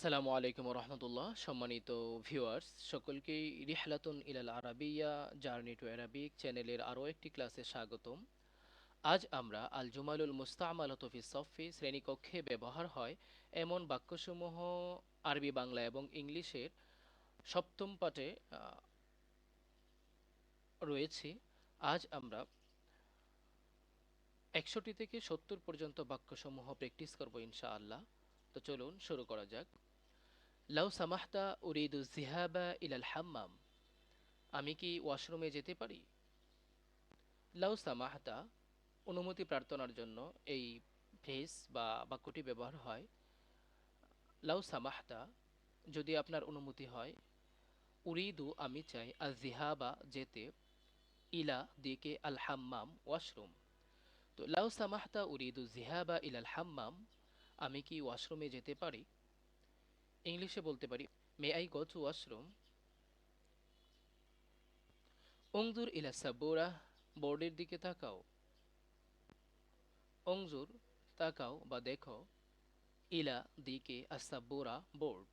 আসসালামু আলাইকুম রহমতুল্লাহ। সম্মানিত ভিউয়ার্স সকলকেই রিহলাতুন ইলাল আরাবিয়া জার্নি টু অ্যারাবিক চ্যানেলের আরও একটি ক্লাসে স্বাগতম। আজ আমরা আল জুমালুল মুস্তামালত ফি সফি শ্রেণীকক্ষে ব্যবহার হয় এমন বাক্যসমূহ আরবি বাংলা এবং ইংলিশের সপ্তম আহ, রয়েছি। আজ আমরা একশোটি থেকে সত্তর পর্যন্ত বাক্যসমূহ প্র্যাকটিস করব ইনশাআল্লাহ। তো চলুন শুরু করা যাক। লাউ সামাহতা উরিদু জিহাবা ইলাল হাম্মাম। আমি কি ওয়াশরুমে যেতে পারি? লাউ সামাহতা অনুমতি প্রার্থনার জন্য এই ফ্রেজ বা বাক্যটি ব্যবহার হয়। লাউ সামাহতা যদি আপনার অনুমতি হয়, উরিদু আমি চাই আল জিহাবা যেতে ইলা দিকে আল হাম্মাম ওয়াশরুম। তো লাউ সামাহতা উরিদু জিহাবা ইলাল হাম্মাম, আমি কি ওয়াশরুমে যেতে পারি? ইংলিশে বলতে পারি may I go to washroom অংজুর ইলা সাব্বুরা, বোর্ডের দিকে তাকাও। অংজুর, তাকাও বা দেখো। ইলা দিকে আসাব্বোরা বোর্ড।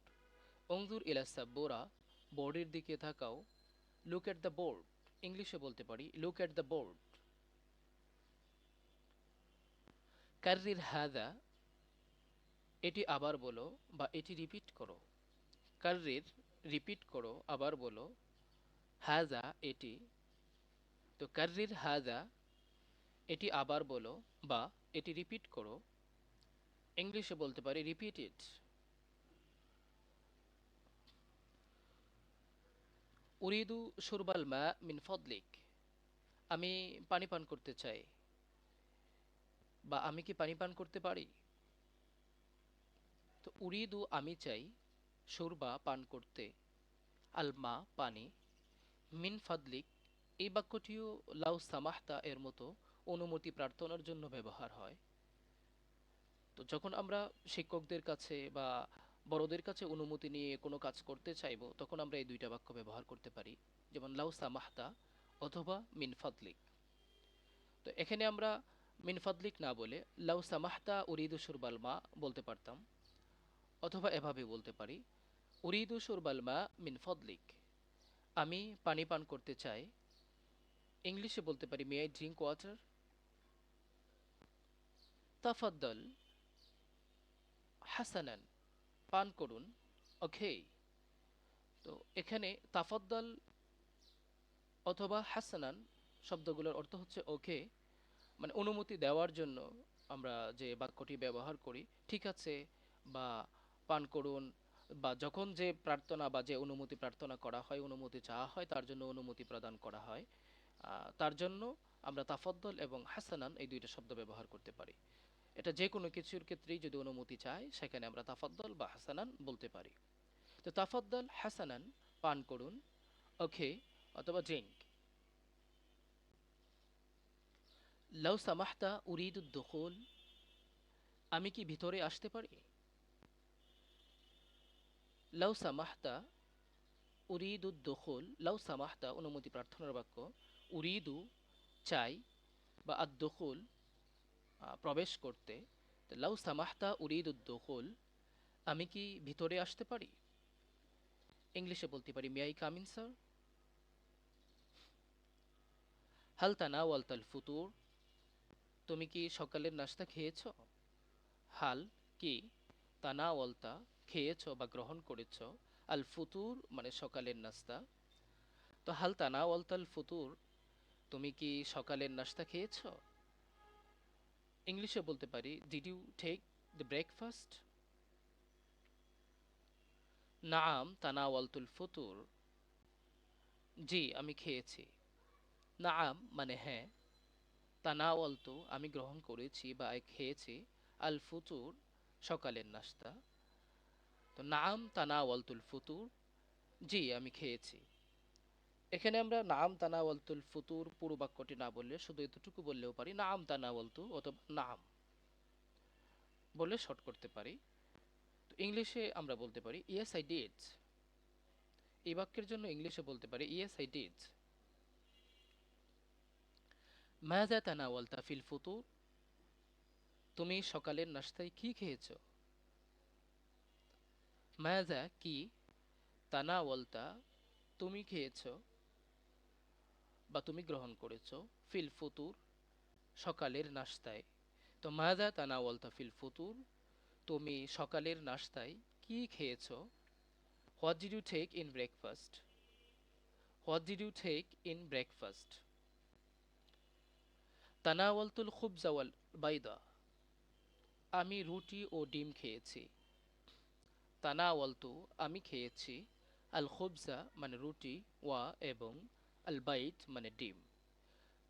অংজুর ইলা সাব্বোরা, বোর্ডের দিকে তাকাও। লুক এট দ্য বোর্ড ইংলিশে বলতে পারি লুক এট দ্য বোর্ড কার্রির হাদা এটি আবার বলো বা এটি রিপিট করো। কার্রির রিপিট করো, আবার বলো, হাজা এটি। তো কার্রির, হাজা এটি আবার বলো বা এটি রিপিট করো। ইংলিশে বলতে পারি রিপিট ইট উরিদু সুরবাল মা মিন ফদলিক। আমি পানি পান করতে চাই। বা আমি কি পানি পান করতে পারি? তো উরিদু আমি চাই সুরবা পান করতে, আলমা পানি, মিন ফাদলিক, এই বাক্যটিও লাউ সামাহতা এর মতো অনুমতি প্রার্থনার জন্য ব্যবহার হয়। তো যখন আমরা শিক্ষকদের কাছে বা বড়দের কাছে অনুমতি নিয়ে কোনো কাজ করতে চাইব, তখন আমরা এই দুইটা বাক্য ব্যবহার করতে পারি, যেমন লাউ সামাহতা অথবা মিন ফাদলিক। তো এখানে আমরা মিন ফাদলিক না বলে লাউ সামাহতা উরিদু সুরবাল মা বলতে পারতাম। অথবা এভাবে বলতে পারি, উরিদু সুরবাল মা মিন ফদলিক। আমি পানি পান করতে চাই। ইংলিশে বলতে পারি মে আই ড্রিঙ্ক ওয়াটার তাফাদ্দল, হাসানান, পান করুন। ওকে। তো এখানে তাফাদ্দল অথবা হাসানান শব্দগুলোর অর্থ হচ্ছে ওকে। মানে অনুমতি দেওয়ার জন্য আমরা যে বাক্যটি ব্যবহার করি, ঠিক আছে বা পান করুন বা যখন যে প্রার্থনা বা যে অনুমতি প্রার্থনা করা হয়, অনুমতি চাওয়া হয়, তার জন্য অনুমতি প্রদান করা হয়। তার জন্য আমরা তাফদ্দল এবং হাসানান এই দুইটা শব্দ ব্যবহার করতে পারি। এটা যে কোনো কিছুর ক্ষেত্রেই যদি অনুমতি চায়, সেখানে আমরা তাফদ্দল বা হাসানান বলতে পারি। তো তাফদ্দল, হাসানান পান করুন, ওকে, অথবা ড্রিঙ্ক লাউ সামাহতা উরিদুদ দুখুল, আমি কি ভিতরে আসতে পারি? লাউ সামাহতা উরিদুদ দুখুল লাউ সামাহতা অনুমতি প্রার্থনার বাক্য. উরিদু চাই বা আদ দুখুল প্রবেশ করতে. লাউ সামাহতা উরিদুদ দুখুল আমি কি ভিতরে আসতে পারি? ইংলিশে বলতে পারি মে আই কামিন স্যার হাল তানাওয়ালতাল ফুতুর তুমি কি সকালের নাস্তা খেয়েছ? হাল কি? তানাওয়ালতা খেয়েছ বা গ্রহণ করেছ, আল ফুতুর মানে সকালের নাস্তা। তো হাল তানাওয়ালতাল ফুতুর, তুমি কি সকালের নাস্তা খেয়েছ? ইংলিশে বলতে পারি did you take the breakfast নাম তানাওয়ালতুল ফুতুর। জি, আমি খেয়েছি। নাম মানে হ্যাঁ। তানাওয়ালতু আমি গ্রহণ করেছি বা খেয়েছি। আল ফুতুর, সকালের নাস্তা। তো নাম তানা ওয়ালতুল ফুতুর। জি, আমি খেয়েছি। এখানে আমরা নাম তানা ওয়ালতুল ফুতুর পুরো বাক্যটি না বললে, শুধু এতটুকু বললেও পারি, নাম তানাওয়ালতু অথবা নাম বলে শর্ট করতে পারি। তো ইংলিশে আমরা বলতে পারি ইয়েস আই ডিড এই বাক্যের জন্য ইংলিশে বলতে পারি ইয়েস আই ডিড মাযা ওয়ালতা ফিল ফুতুর? তুমি সকালের নাস্তায় কি খেয়েছো? মায়াজা, কি? তানাওয়ালতা তুমি খেয়েছ বা তুমি গ্রহণ করেছ ফিল ফুতুর সকালের নাস্তায় তো মায়াজা তানাওয়ালতা ফিল ফুতুর, তুমি সকালের নাস্তায় কি খেয়েছ? What did you take in breakfast what did you take in breakfast তানাওয়ালতুল খুবজা ওয়াল বাইদা, আমি রুটি ও ডিম খেয়েছি। তানাওয়ালতু আমি খেয়েছি আল খুবজা মানে রুটি ওয়া এবং আল বাইত মানে ডিম।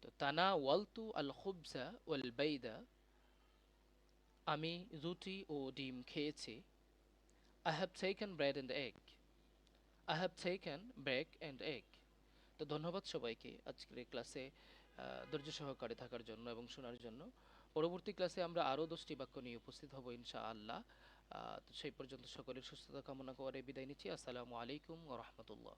তো তানাওয়ালতু আল খুবজা ওয়াল বাইদা আমি রুটি ও ডিম খেয়েছি। I have taken bread and egg I have taken break and egg তো ধন্যবাদ সবাইকে আজকের এই ক্লাসে ধৈর্য সহকারে থাকার জন্য এবং শোনার জন্য। পরবর্তী ক্লাসে আমরা আরও দশটি বাক্য নিয়ে উপস্থিত হব ইনশা আল্লাহ সেই পর্যন্ত সকলের সুস্থতা কামনা করে বিদায় নিচ্ছি। আসসালামু আলাইকুম রহমতুল্লাহ।